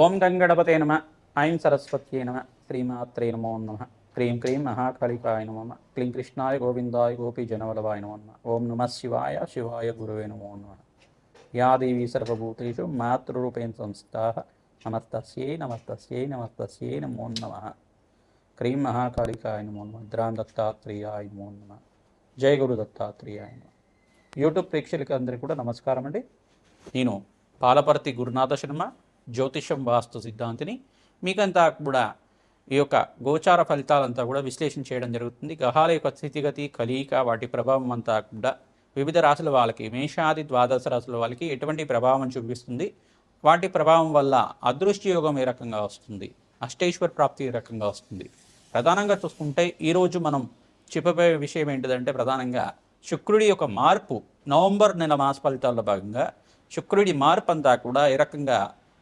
ఓం గంగణపతే నమ. ఐం సరస్వత్యే నమ. శ్రీమాత్రే నమో నమ. క్రీం క్రీం మహాకాళికాయ నమ క్లీం కృష్ణాయ గోవిందాయ గోపీ జనవలవాయ నమో నమ. ఓం నమ శివాయ శివాయ గురువే నమో నమ. యా దేవీ సర్వభూతేషు మాతృరూపేణ సంస్థా నమస్తస్యై నమస్తస్యై నమస్తస్యై నమో నమ. క్రీం మహాకాళికాయ నమో నమ. ద్రాం దత్తాత్రేయాయ నమో నమ. జయ గురు దత్తాత్రేయాయ నమ. యూట్యూబ్ ప్రేక్షకులకి అందరికీ కూడా నమస్కారం అండి నేను పాలపర్తి గురునాథ శర్మ జ్యోతిషం వాస్తు సిద్ధాంతిని మీకంతా కూడా ఈ యొక్క గోచార ఫలితాలంతా కూడా విశ్లేషణ చేయడం జరుగుతుంది. గ్రహాల యొక్క స్థితిగతి కలీక వాటి ప్రభావం అంతా కూడా వివిధ రాశుల వాళ్ళకి మేషాది ద్వాదశ రాశుల వాళ్ళకి ఎటువంటి ప్రభావం చూపిస్తుంది? వాటి ప్రభావం వల్ల అదృష్టి యోగం ఏ రకంగా వస్తుంది? అష్టేశ్వర ప్రాప్తి ఏ రకంగా వస్తుంది? ప్రధానంగా చూసుకుంటే ఈరోజు మనం చెప్పబోయే విషయం ఏంటిదంటే ప్రధానంగా శుక్రుడి యొక్క మార్పు నవంబర్ నెల మాస ఫలితాల్లో భాగంగా శుక్రుడి మార్పు అంతా కూడా ఏ రకంగా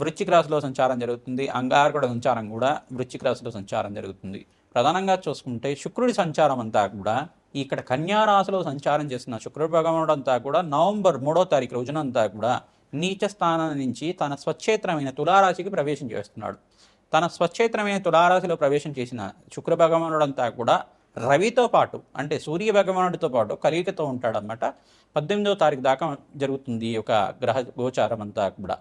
వృశ్చిక రాశిలో సంచారం జరుగుతుంది. అంగారకుడ సంచారం కూడా వృశ్చిక రాశిలో సంచారం జరుగుతుంది. ప్రధానంగా చూసుకుంటే శుక్రుడి సంచారం అంతా కూడా ఇక్కడ కన్యారాశిలో సంచారం చేసిన శుక్రుడు భగవానుడు అంతా కూడా నవంబర్ మూడో తారీఖు రోజున అంతా కూడా నీచ స్థానం నుంచి తన స్వచ్ఛేత్రమైన తులారాశికి ప్రవేశం చేస్తున్నాడు. తన స్వచ్ఛేత్రమైన తులారాశిలో ప్రవేశం చేసిన శుక్ర భగవానుడంతా కూడా రవితో పాటు అంటే సూర్య భగవానుడితో పాటు కలిగికతో ఉంటాడనమాట పద్దెనిమిదవ తారీఖు దాకా జరుగుతుంది ఈ యొక్క గ్రహ గోచారం అంతా కూడా.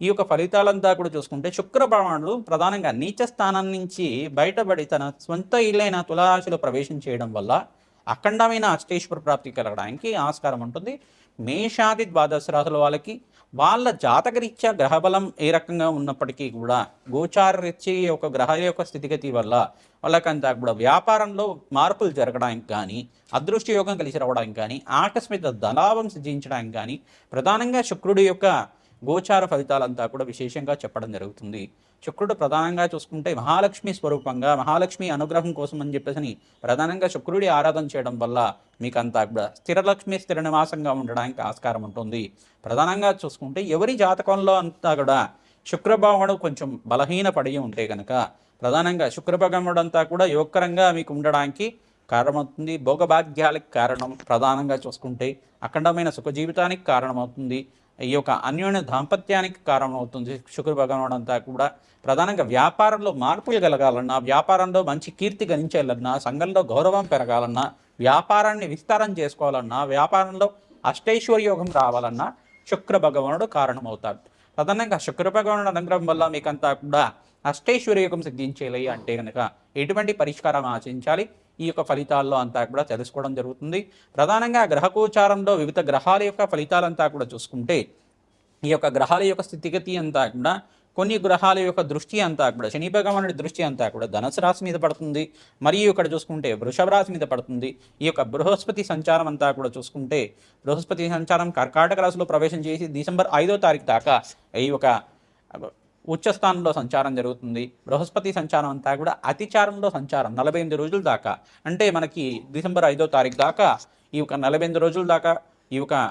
ఈ యొక్క ఫలితాలంతా కూడా చూసుకుంటే శుక్ర భగవానుడు ప్రధానంగా నీచ స్థానం నుంచి బయటపడి తన సొంత ఇల్లైన తులారాశిలో ప్రవేశం చేయడం వల్ల అఖండమైన అష్టేశ్వర ప్రాప్తి కలగడానికి ఆస్కారం ఉంటుంది. మేషాది ద్వాదశ రాశుల వాళ్ళకి వాళ్ళ జాతకరీత్యా గ్రహబలం ఏ రకంగా ఉన్నప్పటికీ కూడా గోచార రీత్యా యొక్క గ్రహాల యొక్క స్థితిగతి వల్ల వాళ్ళకంతా కూడా వ్యాపారంలో మార్పులు జరగడానికి కానీ అదృష్ట యోగం కలిసి రావడానికి కానీ ఆకస్మిక ధనాభం సిద్ధించడానికి కానీ ప్రధానంగా శుక్రుడి యొక్క గోచార ఫలితాలంతా కూడా విశేషంగా చెప్పడం జరుగుతుంది. శుక్రుడు ప్రధానంగా చూసుకుంటే మహాలక్ష్మి స్వరూపంగా మహాలక్ష్మి అనుగ్రహం కోసం అని చెప్పేసి ప్రధానంగా శుక్రుడి ఆరాధన చేయడం వల్ల మీకు అంతా కూడా స్థిరలక్ష్మి స్థిర నివాసంగా ఉండడానికి ఆస్కారం ఉంటుంది. ప్రధానంగా చూసుకుంటే ఎవరి జాతకంలో అంతా కూడా శుక్రభావముడు కొంచెం బలహీన పడి ఉంటే కనుక ప్రధానంగా శుక్రభగముడు అంతా కూడా యోగకరంగా మీకు ఉండడానికి కారణమవుతుంది. భోగభాగ్యాలకు కారణం ప్రధానంగా చూసుకుంటే అఖండమైన సుఖ జీవితానికి కారణమవుతుంది. ఈ యొక్క అన్యోన్య దాంపత్యానికి కారణమవుతుంది. శుక్ర భగవానుడు అంతా కూడా ప్రధానంగా వ్యాపారంలో మార్పులు కలగాలన్నా వ్యాపారంలో మంచి కీర్తి గణించాలన్నా సంఘంలో గౌరవం పెరగాలన్నా వ్యాపారాన్ని విస్తారం చేసుకోవాలన్నా వ్యాపారంలో అష్టైశ్వర్యోగం రావాలన్నా శుక్ర భగవానుడు కారణమవుతాడు. ప్రధానంగా శుక్ర భగవానుడు అనుగ్రహం వల్ల మీకంతా కూడా అష్టైశ్వర్యకం యోగం అంటే కనుక ఎటువంటి పరిష్కారం ఆచరించాలి ఈ యొక్క ఫలితాల్లో అంతా కూడా తెలుసుకోవడం జరుగుతుంది. ప్రధానంగా గ్రహకోచారంలో వివిధ గ్రహాల యొక్క ఫలితాలంతా కూడా చూసుకుంటే ఈ యొక్క గ్రహాల యొక్క స్థితిగతి అంతా కూడా కొన్ని గ్రహాల యొక్క దృష్టి అంతా కూడా శని భగవానుడి దృష్టి అంతా కూడా ధనుసు రాశి మీద పడుతుంది. మరియు ఇక్కడ చూసుకుంటే వృషభ రాశి మీద పడుతుంది. ఈ యొక్క బృహస్పతి సంచారం అంతా కూడా చూసుకుంటే బృహస్పతి సంచారం కర్కాటక రాశిలో ప్రవేశం చేసి డిసెంబర్ ఐదో తారీఖు దాకా ఈ యొక్క ఉచ్చస్థానంలో సంచారం జరుగుతుంది. బృహస్పతి సంచారం అంతా కూడా అతిచారంలో సంచారం నలభై ఎనిమిది రోజుల దాకా. అంటే మనకి డిసెంబర్ ఐదో తారీఖు దాకా ఈ యొక్క నలభై ఎనిమిది రోజుల దాకా ఈ యొక్క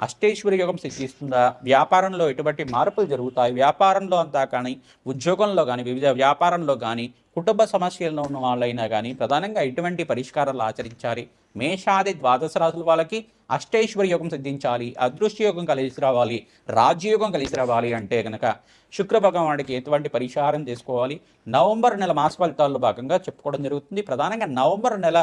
అష్టేశ్వరి యోగం సిద్ధిస్తుందా? వ్యాపారంలో ఎటువంటి మార్పులు జరుగుతాయి? వ్యాపారంలో అంతా కానీ ఉద్యోగంలో కానీ వివిధ వ్యాపారంలో కానీ కుటుంబ సమస్యల్లో ఉన్న వాళ్ళైనా కానీ ప్రధానంగా ఎటువంటి పరిష్కారాలు ఆచరించాలి. మేషాది ద్వాదశ రాసుల వాళ్ళకి అష్టైశ్వర యోగం సిద్ధించాలి అదృష్ట యోగం కలిసి రావాలి రాజ్యయోగం కలిసి రావాలి అంటే కనుక శుక్ర భగవానుడికి ఎటువంటి పరిహారం చేసుకోవాలి నవంబర్ నెల మాస ఫలితాల్లో భాగంగా చెప్పుకోవడం జరుగుతుంది. ప్రధానంగా నవంబర్ నెల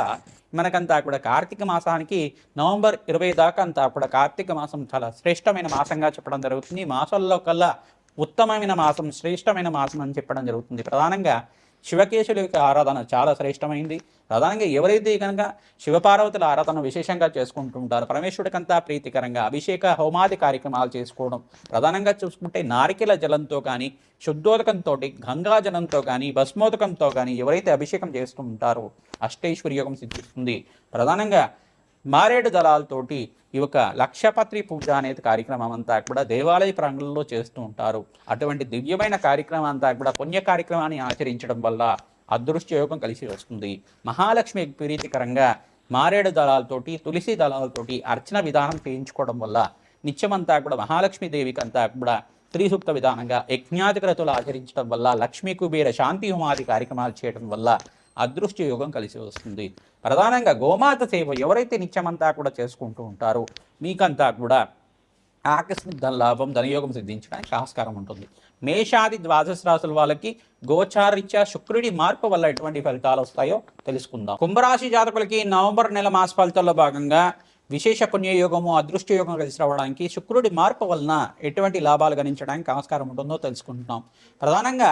మనకంతా కూడా కార్తీక మాసానికి నవంబర్ ఇరవై దాకా అంతా కూడా కార్తీక మాసం చాలా శ్రేష్టమైన మాసంగా చెప్పడం జరుగుతుంది. మాసంలో మాసాల్లో కల్లా ఉత్తమమైన మాసం శ్రేష్టమైన మాసం అని చెప్పడం జరుగుతుంది. ప్రధానంగా శివకేశుల యొక్క ఆరాధన చాలా శ్రేష్టమైంది. ప్రధానంగా ఎవరైతే కనుక శివపార్వతుల ఆరాధన విశేషంగా చేసుకుంటుంటారో పరమేశ్వరుడికంతా ప్రీతికరంగా అభిషేక హోమాది కార్యక్రమాలు చేసుకోవడం ప్రధానంగా చూసుకుంటే నారికెల జలంతో కానీ శుద్ధోదకంతో గంగా జలంతో కానీ భస్మోదకంతో కానీ ఎవరైతే అభిషేకం చేస్తూ ఉంటారో అష్టైశ్వర్యోగం సిద్ధిస్తుంది. ప్రధానంగా మారేడు దళాలతోటి ఈ యొక్క లక్షపత్రి పూజ అనేది కార్యక్రమం అంతా కూడా దేవాలయ ప్రాంగణంలో చేస్తూ ఉంటారు. అటువంటి దివ్యమైన కార్యక్రమం అంతా కూడా పుణ్య కార్యక్రమాన్ని ఆచరించడం వల్ల అదృష్ట యోగం కలిసి వస్తుంది. మహాలక్ష్మి ప్రీతికరంగా మారేడు దళాలతోటి తులసి దళాలతోటి అర్చన విధానం చేయించుకోవడం వల్ల నిత్యమంతా కూడా మహాలక్ష్మి దేవికి అంతా కూడా స్త్రీ విధానంగా యజ్ఞాధిక్రతులు ఆచరించడం వల్ల లక్ష్మీ కుబేర శాంతి హోమాది కార్యక్రమాలు చేయడం వల్ల అదృష్ట యోగం కలిసి వస్తుంది. ప్రధానంగా గోమాత సేవ ఎవరైతే నిత్యమంతా కూడా చేసుకుంటూ ఉంటారో మీకంతా కూడా ఆకస్మిక ధనలాభం ధనయోగం సిద్ధించడానికి ఆస్కారం ఉంటుంది. మేషాది ద్వాదశ రాశుల వాళ్ళకి గోచారిత్య శుక్రుడి మార్పు వల్ల ఎటువంటి ఫలితాలు వస్తాయో తెలుసుకుందాం. కుంభరాశి జాతకులకి నవంబర్ నెల మాస ఫలితాల్లో భాగంగా విశేష పుణ్యయోగము అదృష్ట యోగం కలిసి రావడానికి శుక్రుడి మార్పు వలన ఎటువంటి లాభాలు గణించడానికి ఆస్కారం ఉంటుందో తెలుసుకుంటున్నాం. ప్రధానంగా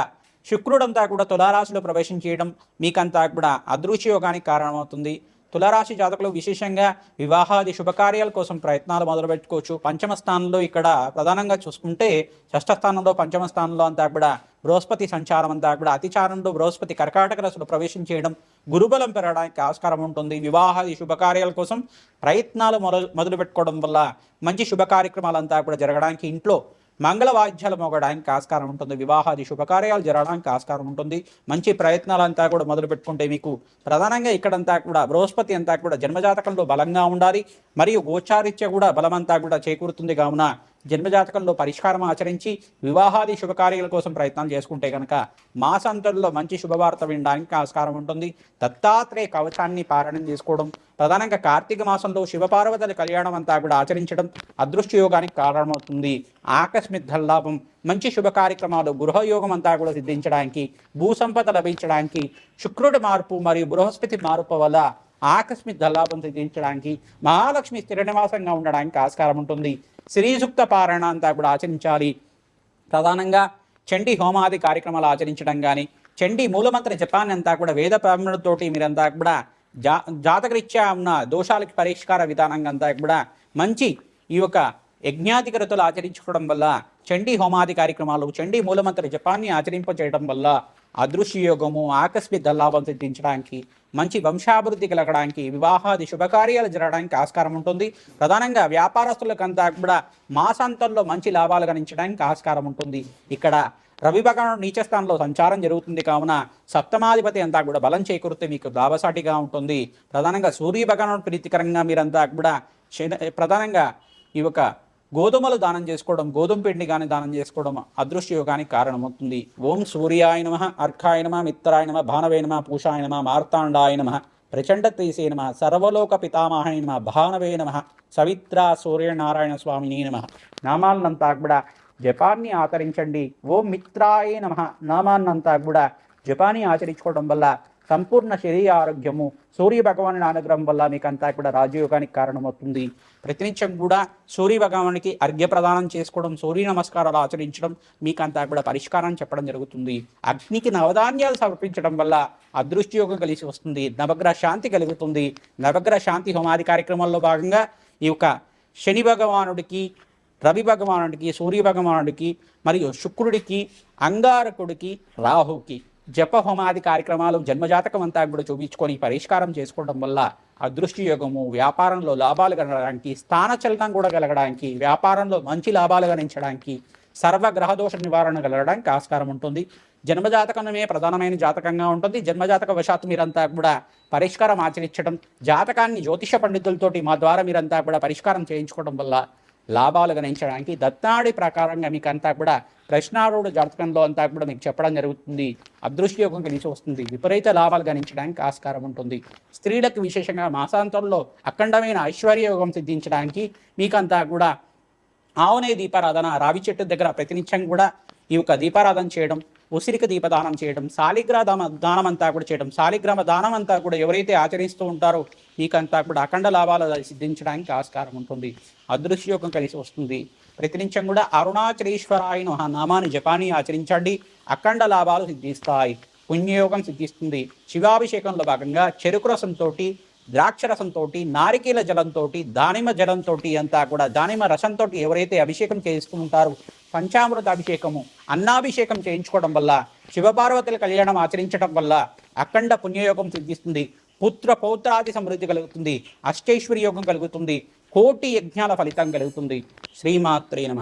శుక్రుడంతా కూడా తులారాశిలో ప్రవేశం చేయడం మీకంతా కూడా అదృశ్య యోగానికి కారణమవుతుంది. తులారాశి జాతకులు విశేషంగా వివాహాది శుభకార్యాల కోసం ప్రయత్నాలు మొదలుపెట్టుకోవచ్చు పంచమ స్థానంలో ఇక్కడ ప్రధానంగా చూసుకుంటే షష్ఠ స్థానంలో పంచమ స్థానంలో అంతా కూడా బృహస్పతి సంచారం అంతా కూడా అతిచారంలో బృహస్పతి కర్కాటక రాశిలో ప్రవేశం చేయడం గురుబలం పెరగడానికి ఆస్కారం ఉంటుంది. వివాహాది శుభకార్యాల కోసం ప్రయత్నాలు మొదలు మొదలు పెట్టుకోవడం వల్ల మంచి శుభ కార్యక్రమాలంతా కూడా జరగడానికి ఇంట్లో మంగళ వాయిద్యాలు మోగడానికి ఆస్కారం ఉంటుంది. వివాహాది శుభకార్యాలు జరగడానికి ఆస్కారం ఉంటుంది. మంచి ప్రయత్నాలంతా కూడా మొదలు పెట్టుకుంటే మీకు ప్రధానంగా ఇక్కడంతా కూడా బృహస్పతి అంతా కూడా జన్మజాతకంలో బలంగా ఉండాలి. మరియు గోచారిత్య కూడా బలమంతా కూడా చేకూరుతుంది. కావున జన్మజాతకంలో పరిష్కారం ఆచరించి వివాహాది శుభకార్యాల కోసం ప్రయత్నాలు చేసుకుంటే కనుక మాసాంతంలో మంచి శుభవార్త వినడానికి ఆస్కారం ఉంటుంది. దత్తాత్రేయ కవచాన్ని పారాయణం చేసుకోవడం ప్రధానంగా కార్తీక మాసంలో శివపార్వతుల కళ్యాణం అంతా కూడా ఆచరించడం అదృష్ట యోగానికి కారణమవుతుంది. ఆకస్మిక ధనలాభం మంచి శుభ కార్యక్రమాలు గృహయోగం అంతా కూడా సిద్ధించడానికి భూసంపద లభించడానికి శుక్రుడి మార్పు మరియు బృహస్పతి మార్పు వల్ల ఆకస్మిక ధనలాభం సిద్ధించడానికి మహాలక్ష్మి స్థిర నివాసంగా ఉండడానికి ఆస్కారం ఉంటుంది. శ్రీసూక్త పారాయణ అంతా కూడా ఆచరించాలి. ప్రధానంగా చండీ హోమాది కార్యక్రమాలు ఆచరించడం కానీ చండీ మూలమంత్ర జపాన్ని అంతా కూడా వేద ప్రారంభులతోటి మీరంతా కూడా జా జాతకరీత్యా ఉన్న దోషాలకి పరిష్కార విధానంగా అంతా కూడా మంచి ఈ యొక్క యజ్ఞాధికరతలు ఆచరించుకోవడం వల్ల చండీ హోమాది కార్యక్రమాలు చండీ మూలమంత్ర జపాన్ని ఆచరింపచేయడం వల్ల అదృశ్య యోగము ఆకస్మిక ధనలాభం సిద్ధించడానికి మంచి వంశాభివృద్ధి కలగడానికి వివాహాది శుభకార్యాలు జరగడానికి ఆస్కారం ఉంటుంది. ప్రధానంగా వ్యాపారస్తులకంతా కూడా మాసాంతంలో మంచి లాభాలు గణించడానికి ఆస్కారం ఉంటుంది. ఇక్కడ రవి భగవానుడు నీచస్థానంలో సంచారం జరుగుతుంది కావున సప్తమాధిపతి అంతా కూడా బలం చేకూరితే మీకు లాభసాటిగా ఉంటుంది. ప్రధానంగా సూర్య భగవానుడు ప్రీతికరంగా మీరంతా కూడా ప్రధానంగా ఈ యొక్క గోధుమలు దానం చేసుకోవడం గోధుమ పిండి కానీ దానం చేసుకోవడం అదృష్టయోగానికి కారణమవుతుంది. ఓం సూర్యాయ అర్ఘాయనమ మిత్రాయనమ భానవేనమ మిత్రాయ నమ మార్తాండాయ ప్రచండ తీసేనమ సర్వలోక పితామహాయ నమ భానవే సవిత్ర సూర్యనారాయణ స్వామిని నమ. నామాలనంతా కూడా జపాన్ని ఆచరించండి. ఓం మిత్రాయ నమ నామాన్నంతా కూడా జపాన్ని ఆచరించుకోవడం వల్ల సంపూర్ణ శరీర ఆరోగ్యము సూర్య భగవాను అనుగ్రహం వల్ల మీకు అంతా కూడా రాజయోగానికి కారణమవుతుంది. ప్రతినిత్యం కూడా సూర్య భగవానికి అర్ఘ్య ప్రదానం చేసుకోవడం సూర్య నమస్కారాలు ఆచరించడం మీకు అంతా కూడా పరిష్కారం చెప్పడం జరుగుతుంది. అగ్నికి నవధాన్యాలు సమర్పించడం వల్ల అదృష్టయోగం కలిసి వస్తుంది నవగ్రహ శాంతి కలుగుతుంది. నవగ్రహ శాంతి హోమాది కార్యక్రమంలో భాగంగా ఈ యొక్క శని భగవానుడికి రవి భగవానుడికి సూర్య భగవానుడికి మరియు శుక్రుడికి అంగారకుడికి రాహుకి జప హోమాది కార్యక్రమాలు జన్మజాతకం అంతా కూడా చూపించుకొని పరిష్కారం చేసుకోవడం వల్ల అదృష్టి యోగము వ్యాపారంలో లాభాలు కలగడానికి స్థానచలనం కూడా కలగడానికి వ్యాపారంలో మంచి లాభాలు గణించడానికి సర్వ గ్రహదోష నివారణ కలగడానికి ఆస్కారం ఉంటుంది. జన్మజాతకమే ప్రధానమైన జాతకంగా ఉంటుంది. జన్మజాతక వశాత్తు మీరంతా కూడా పరిష్కారం ఆచరించడం జాతకాన్ని జ్యోతిష పండితులతోటి మా ద్వారా మీరంతా కూడా పరిష్కారం చేయించుకోవడం వల్ల లాభాలు గణించడానికి దత్తాడి ప్రకారంగా మీకు అంతా కూడా ప్రశ్నారుడు జాతకంలో అంతా కూడా మీకు చెప్పడం జరుగుతుంది. అదృష్టయోగం కలిసి వస్తుంది. విపరీత లాభాలు గణించడానికి ఆస్కారం ఉంటుంది. స్త్రీలకు విశేషంగా మాసాంతంలో అఖండమైన ఐశ్వర్యయోగం సిద్ధించడానికి మీకంతా కూడా ఆవునే దీపారాధన రావి చెట్టు దగ్గర ప్రతినిత్యం కూడా ఈ యొక్క దీపారాధన చేయడం ఉసిరిక దీపదానం చేయడం సాలిగ్రా దానం అంతా కూడా చేయడం శాలిగ్రామ దానం అంతా కూడా ఎవరైతే ఆచరిస్తూ ఉంటారో మీకంతా కూడా అఖండ లాభాలు సిద్ధించడానికి ఆస్కారం ఉంటుంది. అదృశ్యయోగం కలిసి వస్తుంది. ప్రతినిత్యం కూడా అరుణాచలేశ్వరాయను ఆ నామాన్ని జపాన్ని ఆచరించండి. అఖండ లాభాలు సిద్ధిస్తాయి. పుణ్యయోగం సిద్ధిస్తుంది. శివాభిషేకంలో భాగంగా చెరుకు రసంతో ద్రాక్ష రసంతో నారికేల జలంతో దానిమ్మ జలంతో అంతా కూడా దానిమ్మ రసంతో ఎవరైతే అభిషేకం చేస్తూ ఉంటారో పంచామృత అభిషేకము అన్నాభిషేకం చేయించుకోవడం వల్ల శివపార్వతుల కళ్యాణం ఆచరించడం వల్ల అఖండ పుణ్యయోగం సిద్ధిస్తుంది పుత్ర పౌత్రాది సమృద్ధి కలుగుతుంది అష్టైశ్వర్య యోగం కలుగుతుంది కోటి యజ్ఞాల ఫలితం కలుగుతుంది. శ్రీమాత్రే నమ.